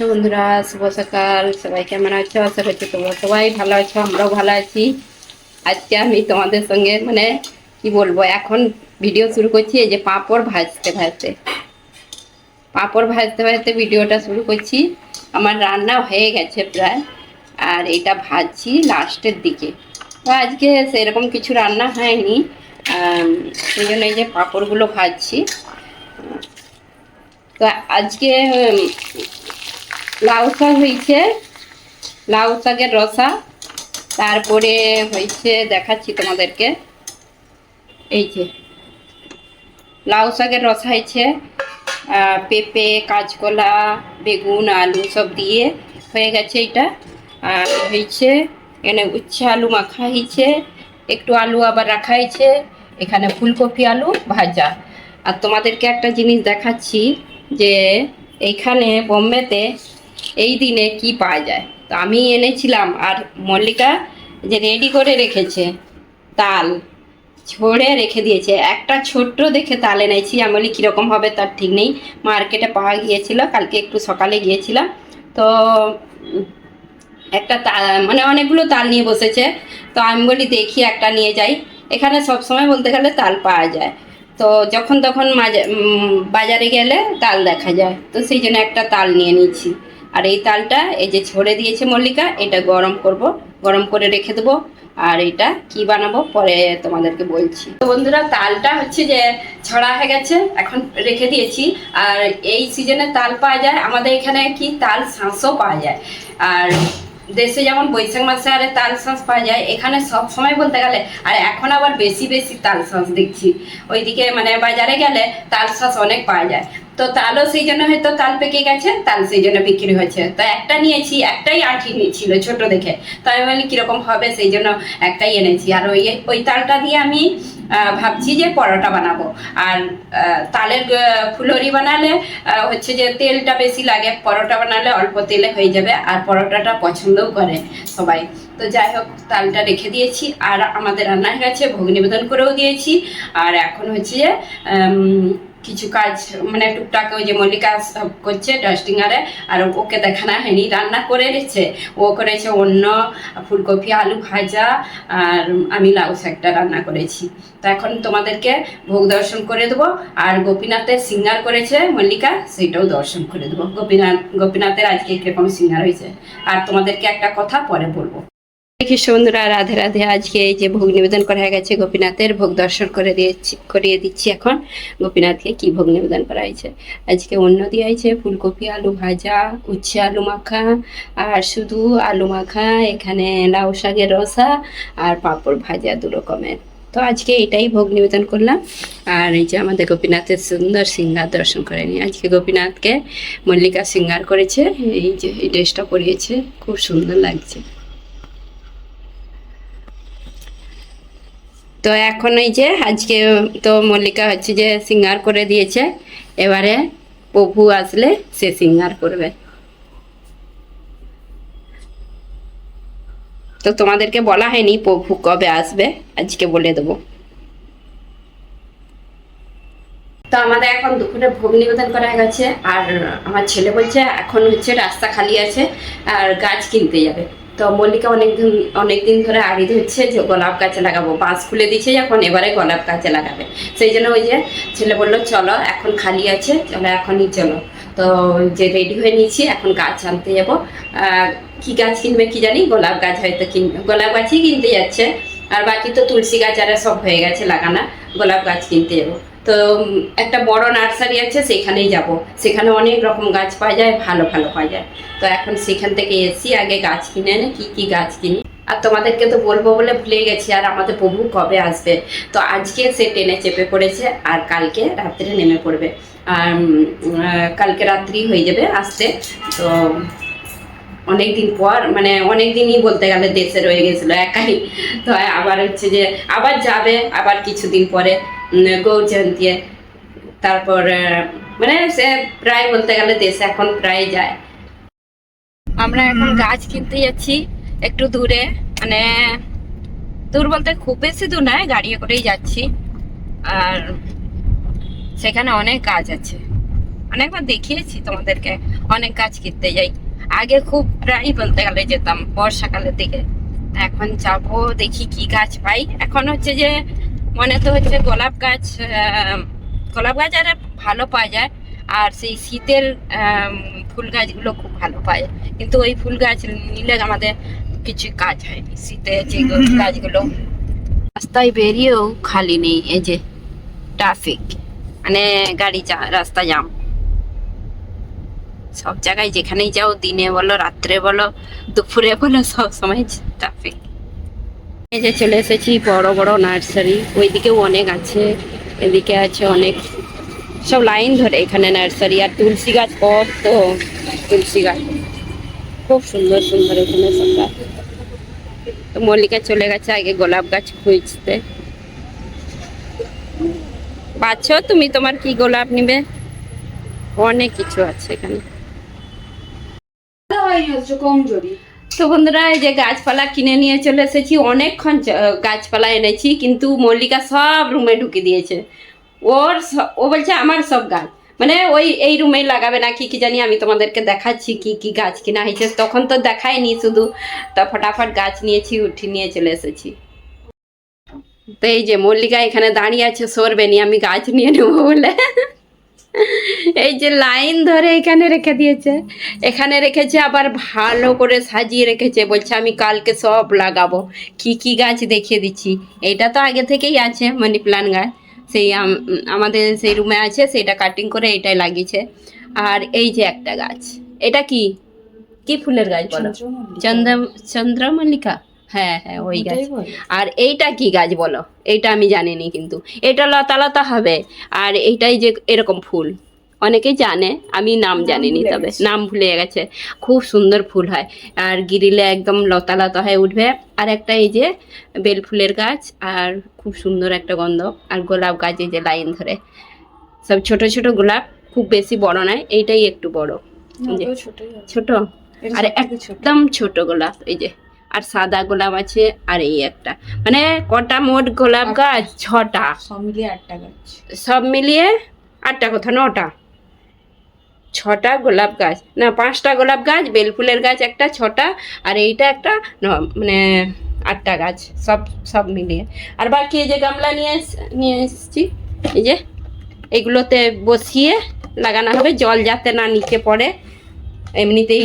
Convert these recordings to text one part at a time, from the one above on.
কৃষ্ণ বন্ধুরা? শুভ সকাল। সবাই কেমন আছো? আশা করছি তোমরা সবাই ভালো আছো, আমরাও ভালো আছি। আজকে আমি তোমাদের সঙ্গে মানে কি বলব, এখন ভিডিও শুরু করছি, এই যে পাঁপড় ভাজতে ভাজতে। পাঁপড় ভাজতে ভাজতে ভিডিওটা শুরু করছি। আমার রান্না হয়ে গেছে প্রায়। আর এটা ভাজছি লাস্টের দিকে। তো আজকে সেরকম কিছু রান্না হয়নি। সেই জন্য এই যে পাঁপড়গুলো ভাজছি। তো আজকে লাউ শাক হয়েছে লাউ শাকের রসা, তারপরে হয়েছে, দেখাচ্ছি তোমাদেরকে। এই যে লাউ শাকের রসা হয়েছে পেঁপে, কাঁচকলা, বেগুন, আলু সব দিয়ে হয়ে গেছে এটা। আর হয়েছে, এখানে উচ্ছে আলু মাখা হয়েছে, একটু আলু আবার রাখা হয়েছে, এখানে ফুলকপি আলু ভাজা। আর তোমাদেরকে একটা জিনিস দেখাচ্ছি যে, এইখানে বোম্বেতে এই দিনে কি পাওয়া যায়? তো আমি এনেছিলাম আর মল্লিকা যে রেডি করে রেখেছে, তাল ছড়ে রেখে দিয়েছে। একটা ছোট্ট দেখে তাল এনেছি। আমি বলি, কীরকম হবে তার ঠিক নেই। মার্কেটে পাওয়া গিয়েছিল, কালকে একটু সকালে গিয়েছিলাম। তো একটা তা- মানে অনেকগুলো তাল নিয়ে বসেছে। তো আমি বলি, দেখি একটা নিয়ে যাই। এখানে সব সময় বলতে গেলে তাল পাওয়া যায়। তো যখন তখন বাজারে গেলে তাল দেখা যায়। তো সেই জন্য একটা তাল নিয়ে নিচ্ছি আর এই তালটা, এই যে ছড়ে দিয়েছে মল্লিকা, এটা গরম করব। গরম করে রেখে দেবো। আর এটা কি বানাবো পরে তোমাদেরকে বলছি। তো বন্ধুরা, তালটা হচ্ছে যে ছড়া হয়ে গেছে, এখন রেখে দিয়েছি। আর এই সিজনে তাল পাওয়া যায়, আমাদের এখানে কি তাল শাঁসও পাওয়া যায়। আর দেশে যেমন বৈশাখ মাসে আরে তাল শাঁস পাওয়া যায়, এখানে সব সময় বলতে গেলে, আর এখন আবার বেশি বেশি তাল শাঁস দেখছি। ওইদিকে মানে বাজারে গেলে তাল শাঁস অনেক পাওয়া যায়। তো তালও সেই জন্য হয়তো তাল পেকে গেছে, তাল সেই জন্য বিক্রি হয়েছে। তো একটা নিয়েছি, একটাই আঠি নিয়েছিল ছোট দেখে। তো আমি বলি, কীরকম হবে? সেই জন্য একটাই এনেছি। আর ওই ওই তালটা দিয়ে আমি ভাবছি যে পরোটা বানাবো। আর তালের ফুলরি বানালে হচ্ছে যে তেলটা বেশি লাগে, পরোটা বানালে অল্প তেলে হয়ে যাবে, আর পরোটাটা পছন্দও করে সবাই। তো যাই হোক, তালটা রেখে দিয়েছি, আর আমাদের রান্না হয়ে গেছে ভোগ নিবেদন করেও দিয়েছি। আর এখন হচ্ছে যে কিছু কাজ মানে টুকটাক ওই যে মল্লিকা সব করছে ডাস্টিং আরে, আর ওকে দেখানো হয়নি, রান্না করে রেখেছে ও করেছে অন্য ফুলকপি, আলু ভাজা, আর আমি লাউ শাকটা রান্না করেছি। তো এখন তোমাদেরকে ভোগ দর্শন করে দেবো, আর গোপীনাথের সিঙ্গার করেছে মল্লিকা সেটাও দর্শন করে দেবো। গোপীনাথ, গোপীনাথের আজকে কীরকম সিঙ্গার হয়েছে। আর তোমাদেরকে একটা কথা পরে বলব। কৃষ্ণ বন্ধুরা রাধে রাধে, আজকে এই যে ভোগ নিবেদন করা হয়ে গেছে গোপীনাথের, ভোগ দর্শন করে দিয়েছি, করিয়ে দিচ্ছি এখন। গোপীনাথকে কি ভোগ নিবেদন করা হয়েছে? আজকে অন্য দিয়ে হয়েছে, ফুলকপি, আলু ভাজা, উচ্ছে, আলু মাখা, আর শুধু আলু মাখা, এখানে লাউ শাকের রসা আর পাঁপড় ভাজা দু রকমের। তো আজকে এটাই ভোগ নিবেদন করলাম। আর এই যে আমাদের গোপীনাথের সুন্দর সিঙ্গার দর্শন করে নিই আজকে গোপীনাথকে মল্লিকা সিঙ্গার করেছে। এই যে এই ড্রেসটা পরিয়েছে, খুব সুন্দর লাগছে। তো এখন ওই যে আজকে তো মল্লিকা হচ্ছে যে সিঙ্গার করে দিয়েছে। এবারে প্রভু আসলে সে সিঙ্গার করবে। তো তোমাদেরকে বলা হয়নি প্রভু কবে আসবে, আজকে বলে দেবো। তো আমাদের এখন দুপুরে ভোগ নিবেদন করা গেছে, আর আমার ছেলে বলছে এখন হচ্ছে রাস্তা খালি আছে, আর গাছ কিনতে যাবে। তো মল্লিকা অনেকদিন অনেকদিন ধরে আড়ি ধরছে যে গোলাপ গাছে লাগাবো। বাঁশ খুলে দিচ্ছে যখন এবারে গোলাপ গাছে লাগাবে। সেই জন্য ওই যে ছেলে বলল, চলো, এখন খালি আছে, চলো, এখনই চলো। তো যে রেডি হয়ে নিয়েছি, এখন গাছ আনতে যাব। কি গাছ কিনবে কি জানি, গোলাপ গাছ হয়তো কিনবে গোলাপ গাছই কিনতে যাচ্ছে। আর বাকি তো তুলসী গাছ আর সব হয়ে গেছে, লাগানা, গোলাপ গাছ কিনতে যাব। তো একটা বড় নার্সারি আছে, সেখানেই যাব। সেখানে অনেক রকম গাছ পাওয়া যায়, ভালো ভালো পাওয়া যায়। তো এখন সেখান থেকে এসি আগে গাছ কিনে এনে কি কি গাছ কিনি। আর তোমাদেরকে তো বলব বলে ভুলে গেছি, আর আমাদের প্রভু কবে আসবে? তো আজকে সে ট্রেনে চেপে পড়েছে, আর কালকে রাত্রে নেমে পড়বে। আর কালকে রাত্রি হয়ে যাবে আসতে। তো, অনেক দিন পর মানে অনেক দিনই বলতে গেলে দেশে রয়ে গেছিল একাই। তো আবার হচ্ছে যে, আবার যাবে, আবার কিছুদিন পরে। উম, গৌর জয়ন্তী তারপর মানে সে প্রায় বলতে গেলে দেশে এখন প্রায় যায়। আমরা এখন গাছ কিনতে যাচ্ছি একটু দূরে মানে দূর বলতে খুব বেশি দূর নয় গাড়ি করেই যাচ্ছি। আর সেখানে অনেক গাছ আছে। অনেকবার দেখিয়েছি তোমাদেরকে অনেক গাছ কিনতে যাই। আগে খুব প্রায় বলতে গেলে যেতাম বর্ষাকালের দিকে। এখন যাব দেখি কি গাছ পাই। এখন হচ্ছে যে মনে তো হচ্ছে গোলাপ গাছ গোলাপ গাছ আর ভালো পাওয়া যায়। আর সেই শীতের ফুল গাছগুলো খুব ভালো পায়। কিন্তু ওই ফুল গাছ নিলে আমাদের কিছু কাজ হয়নি। শীতে যে গাছগুলো রাস্তায় বেরিয়েও খালি নেই এই যে ট্রাফিক মানে গাড়ি যা রাস্তা জাম সব জায়গায় যেখানেই যাও দিনে বলো রাত্রে বলো দুপুরে বলো সব সময় ট্রাফিক এই যে চলে এসেছি বড় বড় নার্সারি, ওইদিকেও অনেক আছে, এদিকে আছে অনেক সব লাইন ধরে এখানে নার্সারি আর তুলসী গাছ, কত তুলসী গাছ। খুব সুন্দর সুন্দর এখানে সব গাছ মল্লিকা চলে গেছে আগে গোলাপ গাছ খুঁজতে। পাচ্ছ তুমি তোমার কি গোলাপ নিবে? অনেক কিছু আছে এখানে। কমজোরি। তো বন্ধুরা, এই যে গাছপালা কিনে নিয়ে চলে এসেছি। অনেকক্ষণ গাছপালা এনেছি, কিন্তু মল্লিকা সব রুমে ঢুকে দিয়েছে। ওর ও বলছে, আমার সব গাছ। মানে ওই, এই রুমেই লাগাবে না, কি কি জানি আমি তোমাদেরকে দেখাচ্ছি কি কি গাছ কিনা হয়েছে। তখন তো দেখাইনি শুধু। তা ফটাফট গাছ নিয়েছি, উঠি নিয়ে চলে এসেছি। তো এই যে মল্লিকা এখানে দাঁড়িয়ে আছে, সরবে নি, আমি গাছ নিয়ে নেব বলে। এই যে লাইন ধরে এখানে রেখে দিয়েছে। এখানে রেখেছে আবার ভালো করে সাজিয়ে রেখেছে। বলছে আমি কালকে সব লাগাবো। কি কি গাছ দেখিয়ে দিচ্ছি? এটা তো আগে থেকেই আছে মানি প্লান্ট গাছ। সেই আম- আমাদের সেই রুমে আছে সেটা কাটিং করে এটাই লাগিয়েছে। আর এই যে একটা গাছ এটা কি? কি ফুলের গাছ বলো? চন্দ্র চন্দ্রমল্লিকা? হ্যাঁ হ্যাঁ ওই গাছ। আর এইটা কি গাছ বলো? এইটা আমি জানিনি কিন্তু। এটা লতা লতা হবে। আর এইটাই যে এরকম ফুল। অনেকেই জানে আমি নাম জানিনি তবে। নাম ভুলে গেছে। খুব সুন্দর ফুল হয়। আর গিরিলে একদম লতা লতা হয়ে উঠবে। আর একটা এই যে বেল ফুলের গাছ আর খুব সুন্দর একটা গন্ধ। আর গোলাপ গাছ এই যে লাইন ধরে। সব ছোট ছোট গোলাপ খুব বেশি বড় নয় এইটাই একটু বড়। ছোট? আর একদম ছোট গোলাপ এই যে। আর সাদা গোলাপ আছে আর এই একটা। মানে কটা মোট গোলাপ গাছ? ছটা। সব মিলিয়ে আটটা গাছ। সব মিলিয়ে আটটা কথা? নটা। ছটা গোলাপ গাছ। না পাঁচটা গোলাপ গাছ বেলফুলের গাছ একটা ছটা আর এইটা একটা মানে আটটা গাছ। সব সব মিলিয়ে। আর বাকি এই যে গামলা নিয়ে নিয়ে এসেছি এই যে এগুলোতে বসিয়ে লাগানো হবে। জল যাতে না নিচে পড়ে। এমনিতেই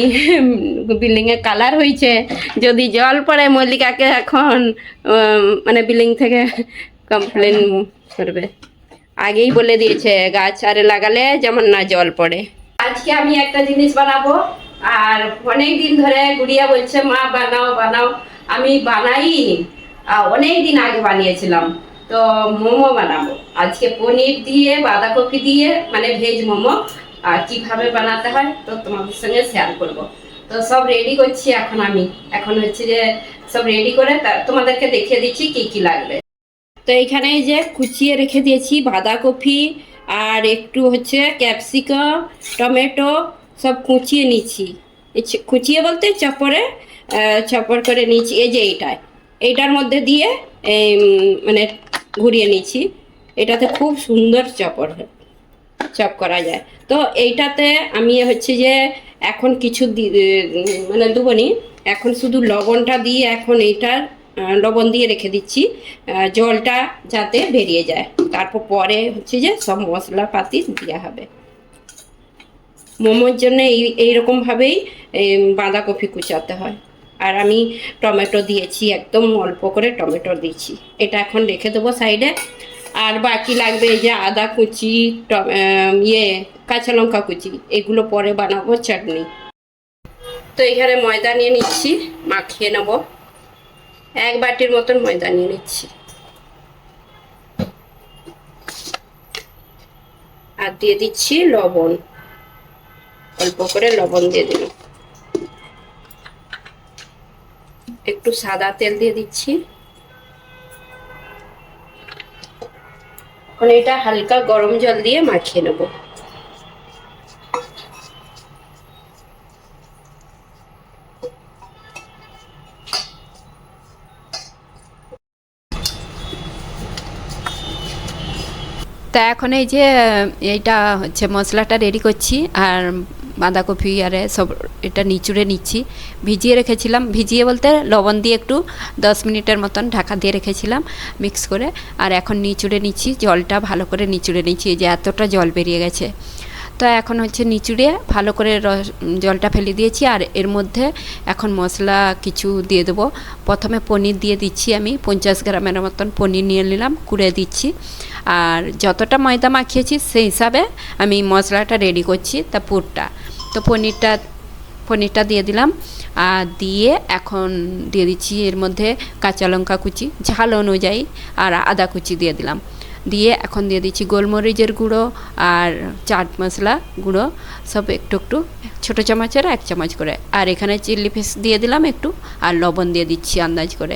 বিল্ডিংয়ে কালার হয়েছে যদি জল পড়ে, মল্লিকাকে এখন মানে বিল্ডিং থেকে কমপ্লেন করবে। আগেই বলে দিয়েছে, গাছ আরে লাগালে যেমন না জল পড়ে। আজকে আমি একটা জিনিস বানাবো, আর অনেক দিন ধরে গুড়িয়া বলছে, মা, বানাও বানাও। আমি বানাইনি অনেক দিন আগে বানিয়েছিলাম। তো মোমো বানাবো। আজকে পনির দিয়ে, বাঁধাকপি দিয়ে মানে ভেজ মোমো আর কীভাবে বানাতে হয়, তো তোমাদের সঙ্গে শেয়ার করব। তো সব রেডি করছি এখন আমি। এখন হচ্ছে যে সব রেডি করে তোমাদেরকে দেখিয়ে দিচ্ছি কি কি লাগবে। তো এইখানে এই যে কুচিয়ে রেখে দিয়েছি বাঁধাকপি আর একটু হচ্ছে ক্যাপসিকাম, টমেটো সব কুচিয়ে নিচ্ছি কুচিয়ে বলতে চপরে চপর করে নিচ্ছি এই যে এইটায়। এইটার মধ্যে দিয়ে মানে ঘুরিয়ে নিচ্ছি এটাতে খুব সুন্দর চপর হয়। চপ করা যায়। তো এইটাতে আমি হচ্ছে যে এখন কিছু মানে দেবনি এখন শুধু লবণটা দিয়ে এখন এইটার লবণ দিয়ে রেখে দিচ্ছি। জলটা যাতে বেরিয়ে যায়। তারপর পরে হচ্ছে যে সব মশলাপাতি দেওয়া হবে। মোমোর জন্য এই এইরকমভাবেই এই বাঁধাকপি কুচাতে হয়। আর আমি টমেটো দিয়েছি, একদম অল্প করে টমেটো দিয়েছি। এটা এখন রেখে দেবো সাইডে। আর বাকি লাগবে এই যে আদা কুচি ইয়ে কাঁচা লঙ্কা কুচি। এগুলো পরে বানাবো চাটনি। তো এখানে ময়দা নিয়ে নিচ্ছি, মাখিয়ে নেব। এক বাটির মতন ময়দা নিয়ে নিচ্ছি। আর দিয়ে দিচ্ছি লবণ। অল্প করে লবণ দিয়ে দিলাম একটু সাদা তেল দিয়ে দিচ্ছি। এখন এটা হালকা গরম জল দিয়ে মাখিয়ে নেব। তা এখন এই যে, এইটা হচ্ছে মশলাটা রেডি করছি, আর বাঁধাকপি আরে সব এটা নিচুড়ে নিচ্ছি। ভিজিয়ে রেখেছিলাম। ভিজিয়ে বলতে লবণ দিয়ে একটু দশ মিনিটের মতন ঢাকা দিয়ে রেখেছিলাম মিক্স করে। আর এখন নিচুড়ে নিচ্ছি। জলটা ভালো করে নিচুড়ে নিচ্ছি। যে এতটা জল বেরিয়ে গেছে। তো এখন হচ্ছে নিচুড়ে ভালো করে রস জলটা ফেলে দিয়েছি। আর এর মধ্যে এখন মশলা কিছু দিয়ে দেবো। প্রথমে পনির দিয়ে দিচ্ছি আমি। পঞ্চাশ গ্রামের মতন পনির নিয়ে নিলাম। কুড়ে দিচ্ছি। আর যতটা ময়দা মাখিয়েছি সেই হিসাবে আমি মশলাটা রেডি করছি। তা পুরটা। তো পনিরটা পনিরটা দিয়ে দিলাম। আর দিয়ে এখন দিয়ে দিচ্ছি এর মধ্যে কাঁচা লঙ্কা কুচি, ঝাল অনুযায়ী, আর আদা কুচি দিয়ে দিলাম। দিয়ে এখন দিয়ে দিচ্ছি গোলমরিচের গুঁড়ো আর চাট মশলা গুঁড়ো, সব একটু একটু, ছোটো চামচের এক চামচ করে। আর এখানে চিলি ফিশ দিয়ে দিলাম একটু, আর লবণ দিয়ে দিচ্ছি আন্দাজ করে।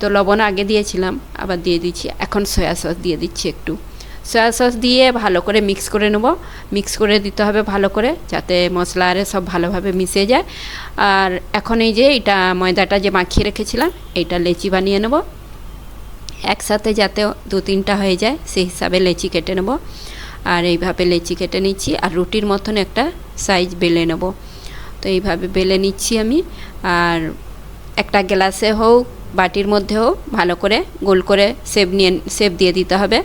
তো লবণ আগে দিয়েছিলাম, আবার দিয়ে দিচ্ছি, এখন সয়া সস দিয়ে দিচ্ছি একটু। সয়া সস দিয়ে ভালো করে মিক্স করে নেব। মিক্স করে দিতে হবে ভালো করে, যাতে মশলা আরে সব ভালোভাবে মিশে যায়। আর এখন এই যে এটা ময়দাটা যে মাখিয়ে রেখেছিলাম, এইটা লেচি বানিয়ে নেব। একসাথে যাতে দু তিনটা হয়ে যায়, সেই হিসাবে লেচি কেটে নেব। আর এইভাবে লেচি কেটে নিচ্ছি, আর রুটির মতন একটা সাইজ বেলে নেব। তো এইভাবে বেলে নিচ্ছি আমি। আর একটা গ্লাসে হোক বাটির মধ্যেও ভালো করে গোল করে সেব নিয়ে সেব দিয়ে দিতে হবে।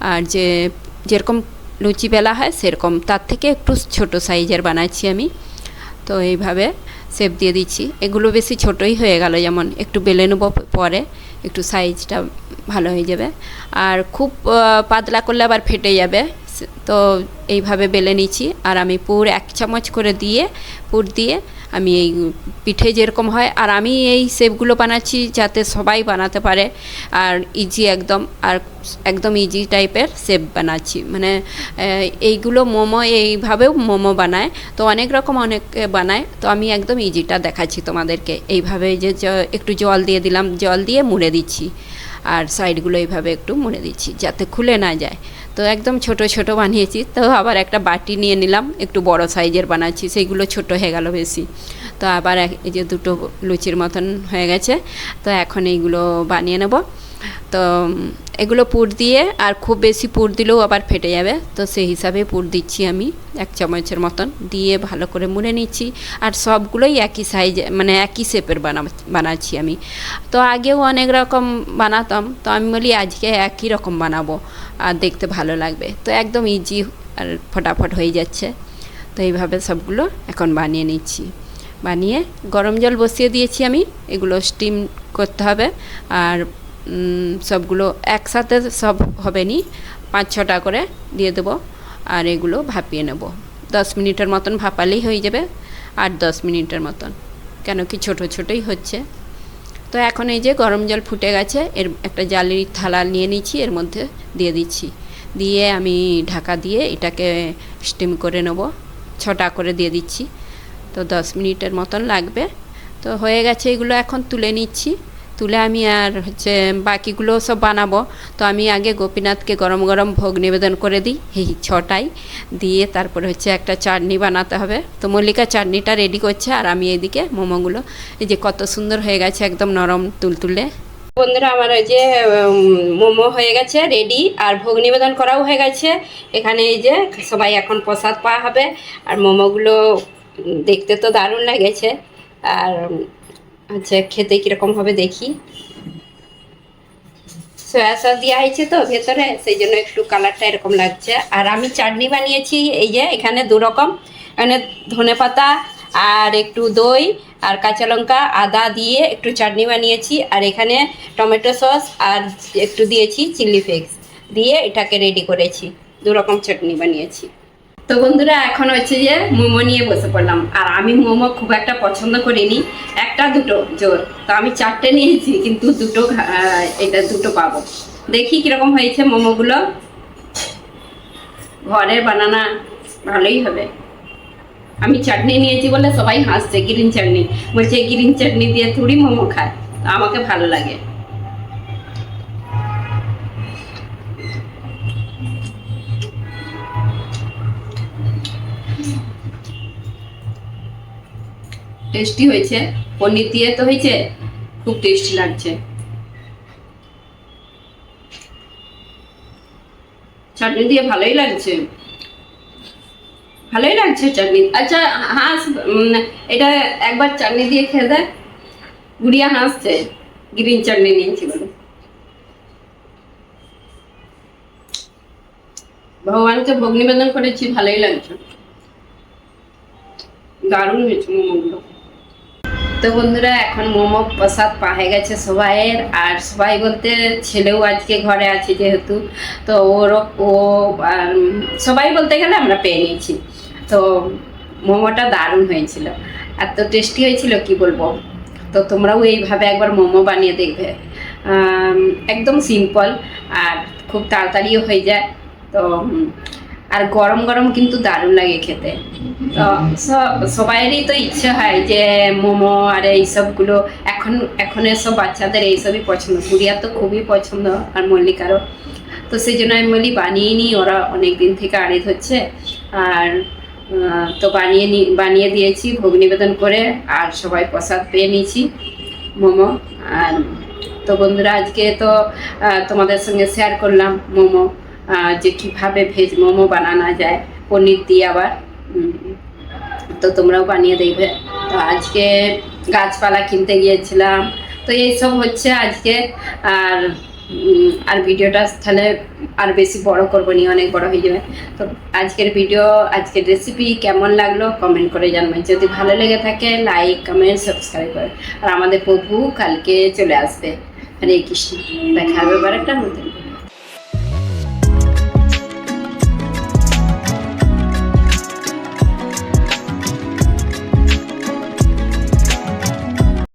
আর যে, যেরকম লুচি বেলা হয় সেরকম, তার থেকে একটু ছোট সাইজের বানাচ্ছি আমি। তো এইভাবে সেব দিয়ে দিচ্ছি। এগুলো বেশি ছোটই হয়ে গেল, যেমন একটু বেলে নেব পরে, একটু সাইজটা ভালো হয়ে যাবে। আর খুব পাতলা করলে আবার ফেটে যাবে। তো এইভাবে বেলে নিচ্ছি। আর আমি পুর এক চামচ করে দিয়ে, পুর দিয়ে আমি এই পিঠে যেরকম হয়, আর আমি এই শেপগুলো বানাচ্ছি যাতে সবাই বানাতে পারে। আর ইজি একদম, আর একদম ইজি টাইপের শেপ বানাচ্ছি। মানে এইগুলো মোমো, এইভাবেও মোমো বানায়। তো অনেক রকম অনেক বানায়। তো আমি একদম ইজিটা দেখাচ্ছি তোমাদেরকে। এইভাবে যে একটু জল দিয়ে দিলাম, জল দিয়ে মুড়ে দিচ্ছি। আর সাইডগুলো এইভাবে একটু মুড়ে দিচ্ছি, যাতে খুলে না যায়। তো একদম ছোট ছোট বানিয়েছি। তো আবার একটা বাটি নিয়ে নিলাম, একটু বড় সাইজের বানাচ্ছি সেইগুলো ছোট হয়ে গেল বেশি। তো আবার এই যে দুটো লুচির মতন হয়ে গেছে। তো এখন এইগুলো বানিয়ে নেব। তো এগুলো পুর দিয়ে আর খুব বেশি পুর দিলেও আবার ফেটে যাবে। তো সেই হিসাবে পুর দিচ্ছি আমি এক চামচের মতন। দিয়ে ভালো করে মুড়ে নিচ্ছি। আর সবগুলোই একই সাইজে মানে একই শেপের বানা, বানাচ্ছি আমি। তো আগেও অনেক রকম বানাতাম। তো আমি বলি আজকে একই রকম বানাবো। আর দেখতে ভালো লাগবে। তো একদম ইজি আর ফটাফট হয়ে যাচ্ছে। তো এইভাবে সবগুলো এখন বানিয়ে নিচ্ছি। বানিয়ে গরম জল বসিয়ে দিয়েছি আমি। এগুলো স্টিম করতে হবে। আর সবগুলো একসাথে সব হবে নি পাঁচ, ছটা করে দিয়ে দেবো আর এগুলো ভাপিয়ে নেব। দশ মিনিটের মতন ভাপালেই হয়ে যাবে আট দশ মিনিটের মতন, কেন কি ছোটো ছোটোই হচ্ছে। তো এখন এই যে গরম জল ফুটে গেছে, এর একটা জালির থালা নিয়ে নিচ্ছি এর মধ্যে দিয়ে দিচ্ছি। দিয়ে আমি ঢাকা দিয়ে এটাকে স্টিম করে নেব, ছটা করে দিয়ে দিচ্ছি। তো দশ মিনিটের মতন লাগবে। তো হয়ে গেছে এগুলো, এখন তুলে নিচ্ছি। তুলে আমি আর হচ্ছে বাকিগুলো সব বানাবো। তো আমি আগে গোপীনাথকে গরম গরম ভোগ নিবেদন করে দিই, এই ছটাই দিয়ে তারপরে হচ্ছে একটা চাটনি বানাতে হবে। তো মল্লিকা চাটনিটা রেডি করছে আর আমি এদিকে মোমোগুলো, এই যে কত সুন্দর হয়ে গেছে একদম নরম তুলতুলে। বন্ধুরা, আমার ওই যে মোমো হয়ে গেছে রেডি আর ভোগ নিবেদন করাও হয়ে গেছে। এখানে এই যে সবাই এখন প্রসাদ পাওয়া হবে। আর মোমোগুলো দেখতে তো দারুণ লাগেছে। আর হচ্ছে খেতে কীরকম হবে দেখি। সয়া সস দেওয়া হয়েছে তো ভেতরে, সেই জন্য একটু কালারটা এরকম লাগছে। আর আমি চাটনি বানিয়েছি, এই যে এখানে দু রকম। এখানে ধনে পাতা আর একটু দই আর কাঁচা লঙ্কা আদা দিয়ে একটু চাটনি বানিয়েছি। আর এখানে টমেটো সস আর একটু দিয়েছি চিলি ফ্লেক্স। দিয়ে এটাকে রেডি করেছি। দু রকম চাটনি বানিয়েছি। তো বন্ধুরা, এখন হচ্ছে যে মোমো নিয়ে বসে পড়লাম। আর আমি মোমো খুব একটা পছন্দ করিনি। একটা, দুটো, জোর। তো আমি চারটে নিয়েছি, কিন্তু দুটো এটা দুটো পাবো। দেখি কীরকম হয়েছে মোমোগুলো। ঘরের বানানা ভালোই হবে। আমি চাটনি নিয়েছি বলে সবাই হাসছে, গ্রিন চাটনি। বলছে, গ্রিন চাটনি দিয়ে থুড়ি মোমো খায়। আমাকে ভালো লাগে। টেস্টি হয়েছে। পনির দিয়ে তো হয়েছে, খুব টেস্টি লাগছে। চাটনি দিয়ে ভালোই লাগছে। ভালোই লাগছে চাটনি। আচ্ছা হাঁস এটা একবার চাটনি দিয়ে খেয়ে দেয় গুড়িয়া হাসছে। গ্রিন চাটনি নিয়েছি বলে? ভগবানকে ভোগ নিবেদন করেছি, ভালোই লাগছে। দারুণ হয়েছে মোমোগুলো। তো বন্ধুরা, এখন মোমো প্রসাদ পাহে গেছে সবাইয়ের। আর সবাই বলতে ছেলেও আজকে ঘরে আছে যেহেতু। তো ওর ও সবাই বলতে গেলে আমরা পেয়ে নিয়েছি। তো মোমোটা দারুণ হয়েছিল। এত টেস্টি হয়েছিল, কি বলব? তো তোমরাও এইভাবে একবার মোমো বানিয়ে দেখবে। একদম সিম্পল আর খুব তাড়াতাড়িও হয়ে যায়। তো আর গরম গরম কিন্তু দারুণ লাগে খেতে। তো সবাইয়েরই তো ইচ্ছে হয় যে মোমো আর এইসবগুলো এখন এখন এসব বাচ্চাদের এইসবই পছন্দ। গুড়িয়ার তো খুবই পছন্দ আর মল্লিকারও। তো সেই জন্য আমি বলি বানিয়ে নিই, ওরা অনেক দিন থেকে আড়ে ধরছে আর তো বানিয়ে নি, বানিয়ে দিয়েছি, ভোগ নিবেদন করে, আর সবাই প্রসাদ পেয়ে নিয়েছি, মোমো। আর তো বন্ধুরা, আজকে তো তোমাদের সঙ্গে শেয়ার করলাম মোমো। যে কীভাবে ভেজ মোমো বানানো যায়, পনির দিয়ে আবার তো তোমরাও বানিয়ে দেখবে। তো আজকে গাছপালা কিনতে গিয়েছিলাম। তো এইসব হচ্ছে আজকে। আর আর ভিডিওটা তাহলে আর বেশি বড় করব নি, অনেক বড় হয়ে যাবে। তো আজকের ভিডিও, আজকের রেসিপি কেমন লাগল কমেন্ট করে জানবেন যদি ভালো লেগে থাকে লাইক কমেন্ট সাবস্ক্রাইব করে। আর আমাদের প্রভু কালকে চলে আসবে। হরে কৃষ্ণ। দেখা হবে একটা নতুন